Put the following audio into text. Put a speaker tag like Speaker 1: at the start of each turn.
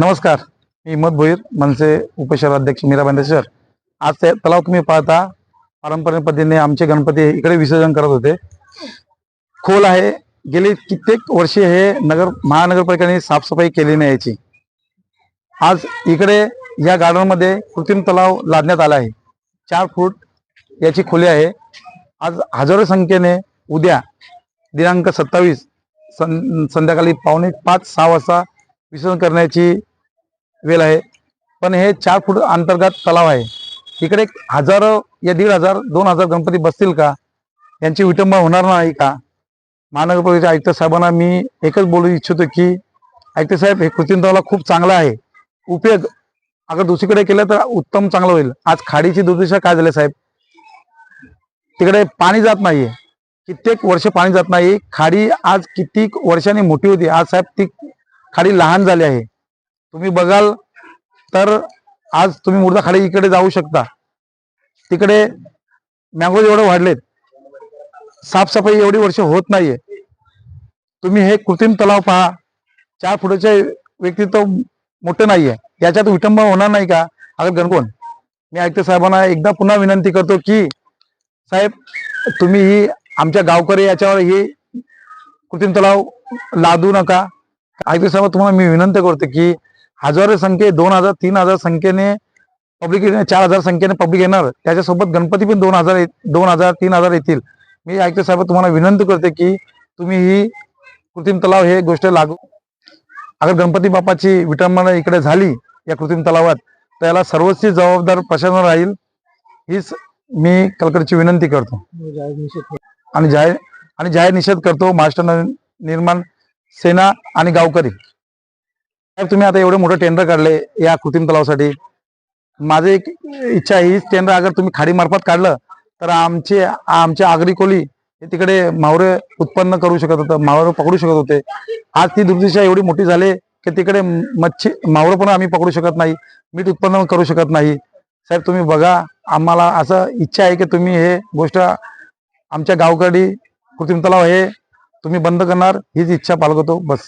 Speaker 1: नमस्कार मी हिम्मत भोईर मनसे उपशहराध्यक्ष मीरा बांदेश्वर आज ते तलाव तुम्ही पाहता पारंपरिक पद्धतीने आमचे गणपती इकडे विसर्जन करत होते. खोल आहे. गेली कित्येक वर्षे हे नगर महानगरपालिकेने साफसफाई केली नाही याची. आज इकडे या गार्डनमध्ये कृत्रिम तलाव लादण्यात आला आहे. चार फूट याची खोली आहे. आज हजारो संख्येने उद्या दिनांक सत्तावीस सं संध्याकाळी पावणे पाच सहा वाजता विसर्जन करण्याची वेल आहे. पण हे चार फूट अंतर्गत तलाव आहे. इकडे हजारो या दीड हजार दोन हजार गणपती बसतील का? यांची विटंबना होणार नाही का? महानगरपालिकेच्या आयुक्त साहेबांना मी एकच बोलू इच्छितो की आयुक्त साहेब हे कृत्रिम खूप चांगला आहे. उपयोग अगर दुसरीकडे केलं तर उत्तम चांगलं होईल. आज खाडीची दुर्दशा काय झाली साहेब? तिकडे पाणी जात नाहीये. कित्येक वर्ष पाणी जात नाही. खाडी आज कित्येक वर्षांनी मोठी होती. आज साहेब ती खाडी लहान झाली आहे. तुम्ही बघाल तर आज तुम्ही मुर्दाखाडी इकडे जाऊ शकता. तिकडे मँगोज एवढे वाढलेत साफसफाई एवढी वर्ष होत नाहीये. तुम्ही हे कृत्रिम तलाव पहा चार फुटाचे व्यक्तित्व मोठे नाहीये. याच्यात विटंबना होणार नाही का? अगर गणकोण मी आयुक्त साहेबांना एकदा पुन्हा विनंती करतो की साहेब तुम्ही ही आमच्या गावकरी याच्यावर ही कृत्रिम तलाव लादू नका. आयुक्त साहेब तुम्हाला मी विनंती करतो की हजारो संख्ये दोन हजार तीन हजार संख्येने पब्लिक चार हजार संख्येने पब्लिक येणार. त्याच्यासोबत गणपती पण दोन हजार दोन हजार तीन हजार येतील. मी आयुक्त साहेब तुम्हाला विनंती करते की तुम्ही ही कृत्रिम तलाव हे गोष्ट लागू अगर गणपती बाप्पाची विटंबना इकडे झाली या कृत्रिम तलावात तर याला सर्वोच्च जबाबदार प्रशासन राहील हीच मी कलकडची विनंती करतो. आणि जाहीर आणि जाहीर निषेध करतो महाराष्ट्र निर्माण सेना आणि गावकरी. तुम्ही आता एवढे मोठे टेंडर काढले या कृत्रिम तलावासाठी. माझी एक इच्छा आहे हीच टेंडर अगर तुम्ही खाडी मार्फत काढलं तर आमचे आमचे आगरी कोली हे तिकडे मावरे उत्पन्न करू शकत होतं मावरं पकडू शकत होते. आज ती दुर्दिशा एवढी मोठी झाली की तिकडे मच्छी मावरं पण आम्ही पकडू शकत नाही मीठ उत्पन्न करू शकत नाही. साहेब तुम्ही बघा आम्हाला असं इच्छा आहे की तुम्ही हे गोष्ट आमच्या गावकडी कृत्रिम तलाव हे तुम्ही बंद करणार हीच इच्छा पालगतो बस.